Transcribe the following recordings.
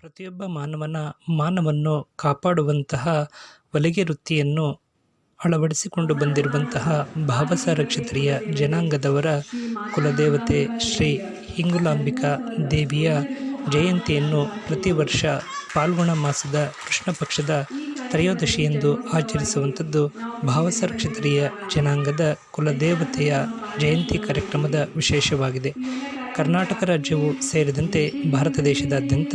ಪ್ರತಿಯೊಬ್ಬ ಮಾನವನ ಮಾನವನ್ನು ಕಾಪಾಡುವಂತಹ ಹೊಲಿಗೆ ವೃತ್ತಿಯನ್ನು ಅಳವಡಿಸಿಕೊಂಡು ಬಂದಿರುವಂತಹ ಭಾವಸಾರ ಕ್ಷತ್ರಿಯ ಜನಾಂಗದವರ ಕುಲದೇವತೆ ಶ್ರೀ ಹಿಂಗುಲಾಂಬಿಕಾ ದೇವಿಯ ಜಯಂತಿಯನ್ನು ಪ್ರತಿ ವರ್ಷ ಫಾಲ್ಗುಣ ಮಾಸದ ಕೃಷ್ಣ ಪಕ್ಷದ ತ್ರಯೋದಶಿಯಂದು ಆಚರಿಸುವಂಥದ್ದು ಭಾವಸಾರಕ್ಷತ್ರಿಯ ಜನಾಂಗದ ಕುಲದೇವತೆಯ ಜಯಂತಿ ಕಾರ್ಯಕ್ರಮದ ವಿಶೇಷವಾಗಿದೆ. ಕರ್ನಾಟಕ ರಾಜ್ಯವು ಸೇರಿದಂತೆ ಭಾರತ ದೇಶದಾದ್ಯಂತ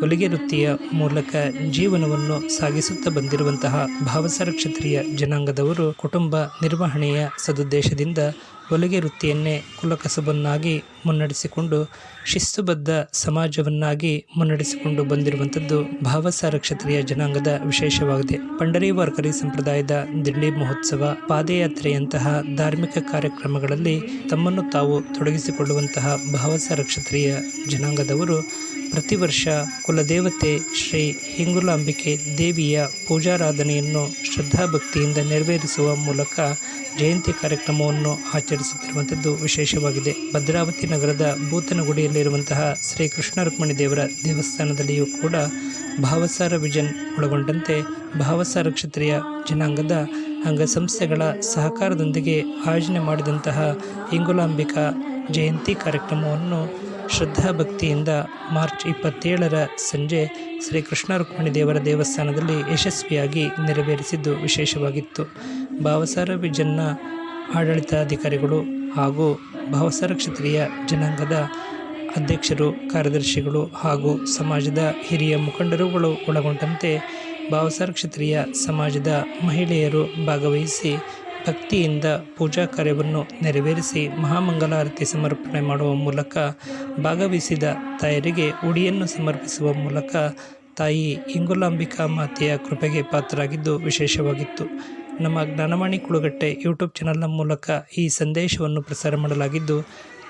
ಹೊಲಿಗೆ ವೃತ್ತಿಯ ಮೂಲಕ ಜೀವನವನ್ನು ಸಾಗಿಸುತ್ತಾ ಬಂದಿರುವಂತಹ ಭಾವಸರ ಕ್ಷತ್ರಿಯ ಜನಾಂಗದವರು ಕುಟುಂಬ ನಿರ್ವಹಣೆಯ ಸದುದ್ದೇಶದಿಂದ ಹೊಲಿಗೆ ವೃತ್ತಿಯನ್ನೇ ಕುಲಕಸಬನ್ನಾಗಿ ಮುನ್ನಡೆಸಿಕೊಂಡು, ಶಿಸ್ತುಬದ್ಧ ಸಮಾಜವನ್ನಾಗಿ ಮುನ್ನಡೆಸಿಕೊಂಡು ಬಂದಿರುವಂಥದ್ದು ಭಾವಸಾರ ಕ್ಷತ್ರಿಯ ಜನಾಂಗದ ವಿಶೇಷವಾಗಿದೆ. ಪಂಡರಿ ವಾರ್ಕರಿ ಸಂಪ್ರದಾಯದ ದಿಂಡಿ ಮಹೋತ್ಸವ, ಪಾದಯಾತ್ರೆಯಂತಹ ಧಾರ್ಮಿಕ ಕಾರ್ಯಕ್ರಮಗಳಲ್ಲಿ ತಮ್ಮನ್ನು ತಾವು ತೊಡಗಿಸಿಕೊಳ್ಳುವಂತಹ ಭಾವಸಾರ ಕ್ಷತ್ರಿಯ ಜನಾಂಗದವರು ಪ್ರತಿ ವರ್ಷ ಕುಲದೇವತೆ ಶ್ರೀ ಹಿಂಗುಲಾಂಬಿಕೆ ದೇವಿಯ ಪೂಜಾರಾಧನೆಯನ್ನು ಶ್ರದ್ಧಾಭಕ್ತಿಯಿಂದ ನೆರವೇರಿಸುವ ಮೂಲಕ ಜಯಂತಿ ಕಾರ್ಯಕ್ರಮವನ್ನು ಆಚರಿಸುತ್ತಿರುವಂಥದ್ದು ವಿಶೇಷವಾಗಿದೆ. ಭದ್ರಾವತಿ ನಗರದ ಭೂತನಗುಡಿಯಲ್ಲಿರುವಂತಹ ಶ್ರೀ ಕೃಷ್ಣ ರುಕ್ಮಿಣಿ ದೇವರ ದೇವಸ್ಥಾನದಲ್ಲಿಯೂ ಕೂಡ ಭಾವಸಾರ ವಿಜನ್ ಒಳಗೊಂಡಂತೆ ಭಾವಸಾರ ಕ್ಷತ್ರಿಯ ಜನಾಂಗದ ಅಂಗಸಂಸ್ಥೆಗಳ ಸಹಕಾರದೊಂದಿಗೆ ಆಯೋಜನೆ ಮಾಡಿದಂತಹ ಹಿಂಗುಲಾಂಬಿಕಾ ಜಯಂತಿ ಕಾರ್ಯಕ್ರಮವನ್ನು ಶ್ರದ್ಧಾಭಕ್ತಿಯಿಂದ ಮಾರ್ಚ್ ಇಪ್ಪತ್ತೇಳರ ಸಂಜೆ ಶ್ರೀ ಕೃಷ್ಣ ರುಕ್ಮಿಣಿ ದೇವರ ದೇವಸ್ಥಾನದಲ್ಲಿ ಯಶಸ್ವಿಯಾಗಿ ನೆರವೇರಿಸಿದ್ದು ವಿಶೇಷವಾಗಿತ್ತು. ಭಾವಸಾರ ವಿಜನ್ನ ಆಡಳಿತಾಧಿಕಾರಿಗಳು ಹಾಗೂ ಭಾವಸಾರ ಕ್ಷತ್ರಿಯ ಜನಾಂಗದ ಅಧ್ಯಕ್ಷರು, ಕಾರ್ಯದರ್ಶಿಗಳು ಹಾಗೂ ಸಮಾಜದ ಹಿರಿಯ ಮುಖಂಡರುಗಳು ಒಳಗೊಂಡಂತೆ ಭಾವಸಾರ ಕ್ಷತ್ರಿಯ ಸಮಾಜದ ಮಹಿಳೆಯರು ಭಾಗವಹಿಸಿ ಭಕ್ತಿಯಿಂದ ಪೂಜಾ ಕಾರ್ಯವನ್ನು ನೆರವೇರಿಸಿ ಮಹಾಮಂಗಲಾರತಿ ಸಮರ್ಪಣೆ ಮಾಡುವ ಮೂಲಕ ಭಾಗವಹಿಸಿದ ತಾಯರಿಗೆ ಉಡಿಯನ್ನು ಸಮರ್ಪಿಸುವ ಮೂಲಕ ತಾಯಿ ಇಂಗುಲಾಂಬಿಕಾ ಮಾತೆಯ ಕೃಪೆಗೆ ಪಾತ್ರರಾಗಿದ್ದು ವಿಶೇಷವಾಗಿತ್ತು. ನಮ್ಮ ಜ್ಞಾನವಾಣಿ ಕುಳುಗಟ್ಟೆ ಯೂಟ್ಯೂಬ್ ಚಾನಲ್ನ ಮೂಲಕ ಈ ಸಂದೇಶವನ್ನು ಪ್ರಸಾರ ಮಾಡಲಾಗಿದ್ದು,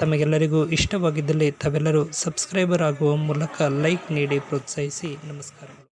ತಮಗೆಲ್ಲರಿಗೂ ಇಷ್ಟವಾಗಿದ್ದಲ್ಲಿ ತಾವೆಲ್ಲರೂ ಸಬ್ಸ್ಕ್ರೈಬರ್ ಆಗುವ ಮೂಲಕ ಲೈಕ್ ನೀಡಿ ಪ್ರೋತ್ಸಾಹಿಸಿ. ನಮಸ್ಕಾರಗಳು.